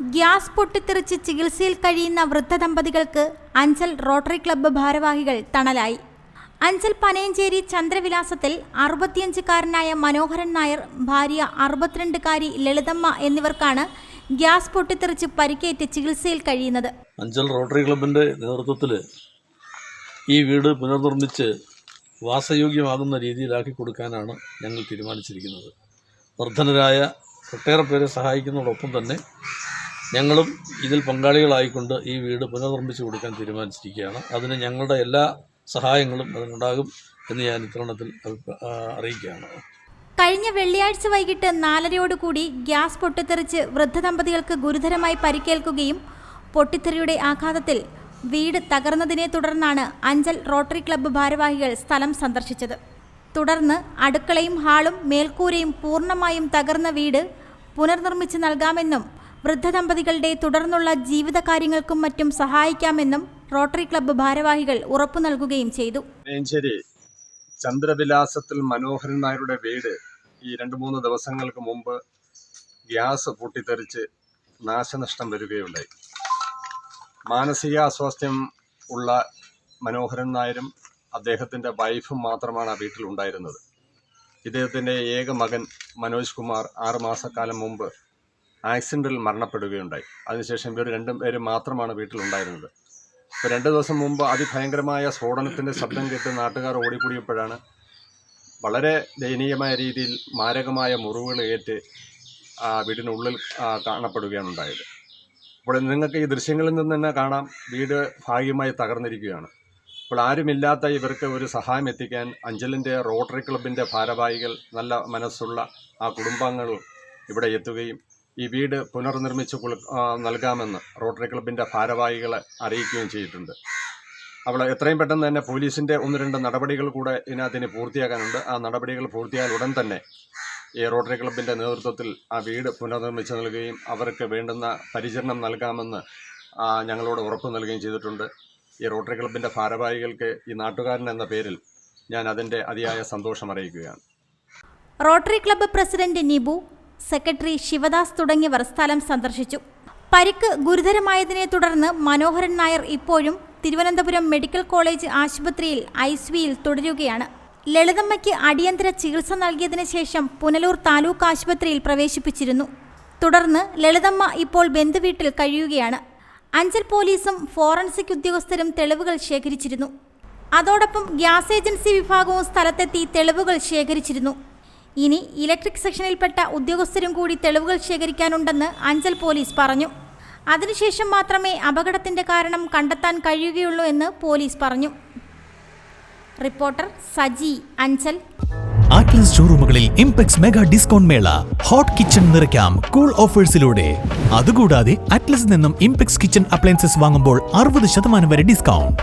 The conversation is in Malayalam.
ഗ്യാസ് പൊട്ടിത്തെറിച്ച് ചികിത്സയിൽ കഴിയുന്ന വൃദ്ധ ദമ്പതികൾക്ക് അഞ്ചൽ റോട്ടറി ക്ലബ്ബ് ഭാരവാഹികൾ തണലായി. അഞ്ചൽ പനയഞ്ചേരി ചന്ദ്രവിലാസത്തിൽ അറുപത്തിയഞ്ചുകാരനായ മനോഹരൻ നായർ ഭാര്യ അറുപത്തിരണ്ടുകാരി ലളിതമ്മ എന്നിവർക്കാണ് ഗ്യാസ് പൊട്ടിത്തെറിച്ച് പരിക്കേറ്റ് ചികിത്സയിൽ കഴിയുന്നത്. അഞ്ചൽ റോട്ടറി ക്ലബിന്റെ നേതൃത്വത്തിൽ ഈ വീട് പുനർനിർമ്മിച്ച് വാസയോഗ്യമാകുന്ന രീതിയിലാക്കി കൊടുക്കാനാണ് ഞങ്ങൾ തീരുമാനിച്ചിരിക്കുന്നത്. വർധനരായ ഒട്ടേറെ പേരെ സഹായിക്കുന്നതോടൊപ്പം തന്നെ ഞങ്ങളും ഇതിൽ പങ്കാളികളായിക്കൊണ്ട് ഈ വീട് പുനർനിർമ്മിച്ചു കൊടുക്കാൻ തീരുമാനിച്ചിരിക്കുകയാണ്. അതിന് ഞങ്ങളുടെ എല്ലാ സഹായങ്ങളും അതിനുണ്ടാകും എന്ന് ഞാൻ ഇത്തവണത്തിൽ അറിയിക്കുകയാണ്. കഴിഞ്ഞ വെള്ളിയാഴ്ച വൈകിട്ട് നാലരയോടുകൂടി ഗ്യാസ് പൊട്ടിത്തെറിച്ച് വൃദ്ധ ദമ്പതികൾക്ക് ഗുരുതരമായി പരിക്കേൽക്കുകയും പൊട്ടിത്തെറിയുടെ ആഘാതത്തിൽ വീട് തകർന്നതിനെ തുടർന്നാണ് അഞ്ചൽ റോട്ടറി ക്ലബ്ബ് ഭാരവാഹികൾ സ്ഥലം സന്ദർശിച്ചത്. തുടർന്ന് അടുക്കളയും ഹാളും മേൽക്കൂരയും പൂർണമായും തകർന്ന വീട് പുനർനിർമ്മിച്ച് നൽകാമെന്നും വൃദ്ധ ദമ്പതികളുടെ തുടർന്നുള്ള ജീവിതകാര്യങ്ങൾക്കും മറ്റും സഹായിക്കാമെന്നും റോട്ടറി ക്ലബ്ബ് ഭാരവാഹികൾ ഉറപ്പു നൽകുകയും ചെയ്തു. ചന്ദ്രവിലാസത്തിൽ മനോഹരൻ നായരുടെ വീട് ഈ രണ്ട് മൂന്ന് ദിവസങ്ങൾക്ക് മുമ്പ് ഗ്യാസ് പൊട്ടിത്തെറിച്ച് നാശനഷ്ടം വരികയുണ്ടായി. മാനസിക അസ്വാസ്ഥ്യം ഉള്ള മനോഹരൻ നായരും അദ്ദേഹത്തിന്റെ വൈഫും മാത്രമാണ് ആ വീട്ടിലുണ്ടായിരുന്നത്. ഇദ്ദേഹത്തിന്റെ ഏക മകൻ മനോജ് കുമാർ ആറുമാസക്കാലം മുമ്പ് ആക്സിഡന്റിൽ മരണപ്പെടുകയുണ്ടായി. അതിനുശേഷം ഇവർ രണ്ടും പേരും മാത്രമാണ് വീട്ടിലുണ്ടായിരുന്നത്. ഇപ്പോൾ രണ്ട് ദിവസം മുമ്പ് അതിഭയങ്കരമായ സ്ഫോടനത്തിന്റെ ശബ്ദം കേട്ട് നാട്ടുകാർ ഓടിക്കൂടിയപ്പോഴാണ് വളരെ ദയനീയമായ രീതിയിൽ മാരകമായ മുറിവുകൾ ഏറ്റ് ആ വീടിനുള്ളിൽ കാണപ്പെടുകയാണ് ഉണ്ടായത് അപ്പോൾ നിങ്ങൾക്ക് ഈ ദൃശ്യങ്ങളിൽ നിന്ന് തന്നെ കാണാം. വീട് ഭാഗ്യമായി തകർന്നിരിക്കുകയാണ്. അപ്പോൾ ആരുമില്ലാത്ത ഇവർക്ക് ഒരു സഹായം എത്തിക്കാൻ അഞ്ചലിന്റെ റോട്ടറി ക്ലബിന്റെ ഭാരവാഹികൾ നല്ല മനസ്സുള്ള ആ കുടുംബാംഗങ്ങൾ ഇവിടെ എത്തുകയും ഈ വീട് പുനർനിർമ്മിച്ച് നൽകാമെന്ന് റോട്ടറി ക്ലബിന്റെ ഭാരവാഹികളെ അറിയിക്കുകയും ചെയ്തിട്ടുണ്ട്. അവൾ എത്രയും പെട്ടെന്ന് തന്നെ പോലീസിന്റെ ഒന്ന് രണ്ട് നടപടികൾ കൂടെ ഇതിനകത്തിന് പൂർത്തിയാക്കാനുണ്ട്. ആ നടപടികൾ പൂർത്തിയായാൽ ഉടൻ തന്നെ ഈ റോട്ടറി ക്ലബിന്റെ നേതൃത്വത്തിൽ ആ വീട് പുനർനിർമ്മിച്ച് നൽകുകയും അവർക്ക് വേണ്ടുന്ന പരിചരണം നൽകാമെന്ന് ഞങ്ങളോട് ഉറപ്പ് നൽകുകയും ചെയ്തിട്ടുണ്ട്. ഈ റോട്ടറി ക്ലബിന്റെ ഭാരവാഹികൾക്ക് ഈ നാട്ടുകാരൻ എന്ന പേരിൽ ഞാൻ അതിന്റെ അതിയായ സന്തോഷം അറിയിക്കുകയാണ്. Rotary club president Nibu secretary Sivadas തുടങ്ങിയവർ സ്ഥലം സന്ദർശിച്ചു. പരിക്ക് ഗുരുതരമായതിനെ തുടർന്ന് മനോഹരൻ നായർ ഇപ്പോഴും തിരുവനന്തപുരം മെഡിക്കൽ കോളേജ് ആശുപത്രിയിൽ ഐ സിയിൽ തുടരുകയാണ്. ലളിതമ്മയ്ക്ക് അടിയന്തര ചികിത്സ നൽകിയതിനു ശേഷം പുനലൂർ താലൂക്ക് ആശുപത്രിയിൽ പ്രവേശിപ്പിച്ചിരുന്നു. തുടർന്ന് ലളിതമ്മ ഇപ്പോൾ ബന്ധുവീട്ടിൽ കഴിയുകയാണ്. അഞ്ചൽ പോലീസും ഫോറൻസിക് ഉദ്യോഗസ്ഥരും തെളിവുകൾ ശേഖരിച്ചിരുന്നു. അതോടൊപ്പം ഗ്യാസ് ഏജൻസി വിഭാഗവും സ്ഥലത്തെത്തി തെളിവുകൾ ശേഖരിച്ചിരുന്നു. ഇനി ഇലക്ട്രിക് സെക്ഷനിൽപ്പെട്ട ഉദ്യോഗസ്ഥരും കൂടി തെളിവുകൾ ശേഖരിക്കാനുണ്ടെന്ന് അഞ്ചൽ പോലീസ് പറഞ്ഞു. അതിനുശേഷം മാത്രമേ അപകടത്തിന്റെ കാരണം കണ്ടെത്താൻ കഴിയുകയുള്ളൂ എന്ന് പോലീസ് പറഞ്ഞു. റിപ്പോർട്ടർ സജി അഞ്ചൽ. ആറ്റ്ലസ് ഷോറൂമുകളിൽ ഇംപെക്സ് മെഗാ ഡിസ്കൗണ്ട് മേള ഹോട്ട് കിച്ചൺ നിറയ്ക്കാം കൂൾ ഓഫേഴ്സിലൂടെ. അതുകൂടാതെ അറ്റ്ലസ് നിന്നും ഇംപെക്സ് കിച്ചൺ അപ്ലയൻസസ് വാങ്ങുമ്പോൾ അറുപത് ശതമാനം വരെ ഡിസ്കൗണ്ട്.